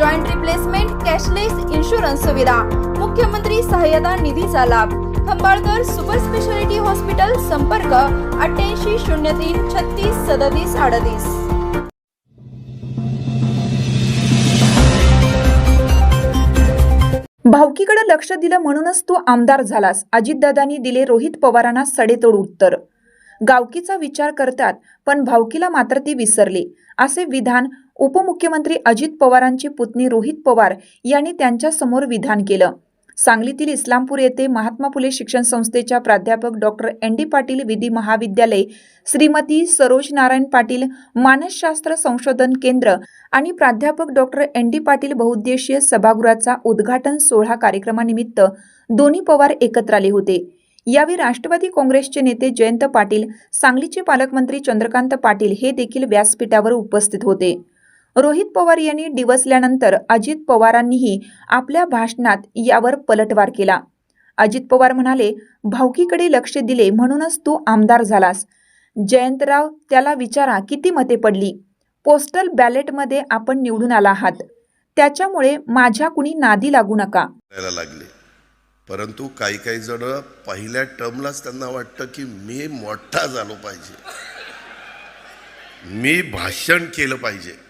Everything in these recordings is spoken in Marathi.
joint replacement cashless insurance सुविधा. मुख्यमंत्री सहाय्यता निधीचा लाभ. खंबाळकर सुपर स्पेशालिटी हॉस्पिटल संपर्क अठ्ठ्याऐंशी शून्य तीन छत्तीस सदतीस अडतीस. भावकीकडे लक्ष दिलं म्हणूनच तू आमदार झालास. अजितदादांनी दिले रोहित पवारांना सडेतोड उत्तर. गावकीचा विचार करतात पण भावकीला मात्र ती विसरली. असे विधान उपमुख्यमंत्री अजित पवारांची पुतणी रोहित पवार यांनी त्यांच्यासमोर विधान केलं. सांगलीतील इस्लामपूर येथे महात्मा फुले शिक्षण संस्थेच्या प्राध्यापक डॉक्टर एन डी पाटील विधी महाविद्यालय श्रीमती सरोज नारायण पाटील मानसशास्त्र संशोधन केंद्र आणि प्राध्यापक डॉक्टर एन डी पाटील बहुउद्देशीय सभागृहाचा उद्घाटन सोहळा कार्यक्रमानिमित्त दोन्ही पवार एकत्र आले होते. यावेळी राष्ट्रवादी काँग्रेसचे नेते जयंत पाटील सांगलीचे पालकमंत्री चंद्रकांत पाटील हे देखील व्यासपीठावर उपस्थित होते. रोहित पवार यांनी डिवसल्यानंतर अजित पवारांनीही आपल्या भाषणात यावर पलटवार केला. अजित पवार म्हणाले भावकीकडे लक्ष दिले म्हणूनच तू आमदार झालास. जयंतराव त्याला विचारा किती मते पडली. पोस्टल बॅलेटमध्ये आपण निवडून आला आहात. त्याच्यामुळे माझ्या कुणी नादी लागू नका. लागले. परंतु काही काही जण पहिल्या टर्मलाच त्यांना वाटतं की मी मोठा झालो पाहिजे. मी भाषण केलं पाहिजे.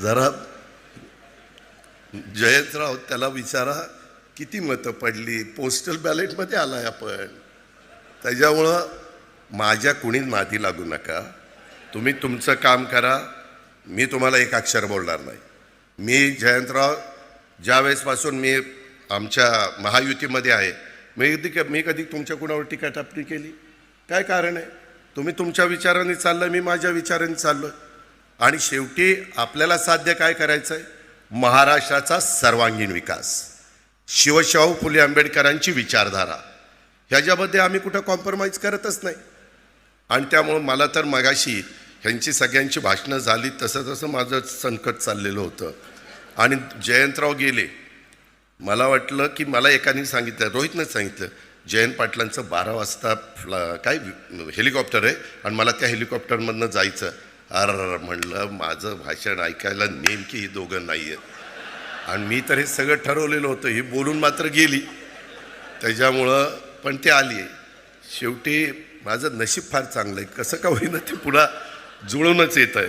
जरा जयंतराव त्याला विचारा किती मतं पडली? पोस्टल बॅलेटमध्ये आहे आपण. त्याच्यामुळं माझ्या कुणीच नादी लागू नका. तुम्ही तुमचं काम करा. मी तुम्हाला एक अक्षर बोलणार नाही. मी जयंतराव ज्या वेळेसपासून मी आमच्या महायुतीमध्ये आहे मी कधी मी कधी तुमच्या कुणावर टीका टापणी केली? काय कारण आहे? तुम्ही तुमच्या विचाराने चाललं मी माझ्या विचाराने चाललो आणि शेवटी आपल्याला साध्य काय करायचं आहे महाराष्ट्राचा सर्वांगीण विकास. शिवशाहू फुले आंबेडकरांची विचारधारा. ह्याच्यामध्ये आम्ही कुठं कॉम्प्रोमाइज करतच नाही. आणि त्यामुळं मला तर मगाशी ह्यांची सगळ्यांची भाषणं झाली तसं तसं माझं संकट चाललेलं होतं. आणि जयंतराव गेले. मला वाटलं की मला एकाने सांगितलं रोहितनं सांगितलं जयंत पाटलांचं बारा वाजता काय हेलिकॉप्टर आहे? आणि मला त्या हेलिकॉप्टरमधनं जायचं. अर म्हणलं माझं भाषण ऐकायला नेमकी ही दोघं नाही आहेत आणि मी तर हे सगळं ठरवलेलं होतं ही बोलून मात्र गेली. त्याच्यामुळं पण ते आली. शेवटी माझं नशीब फार चांगलं आहे. कसं का होईना ते पुन्हा जुळूनच येत आहे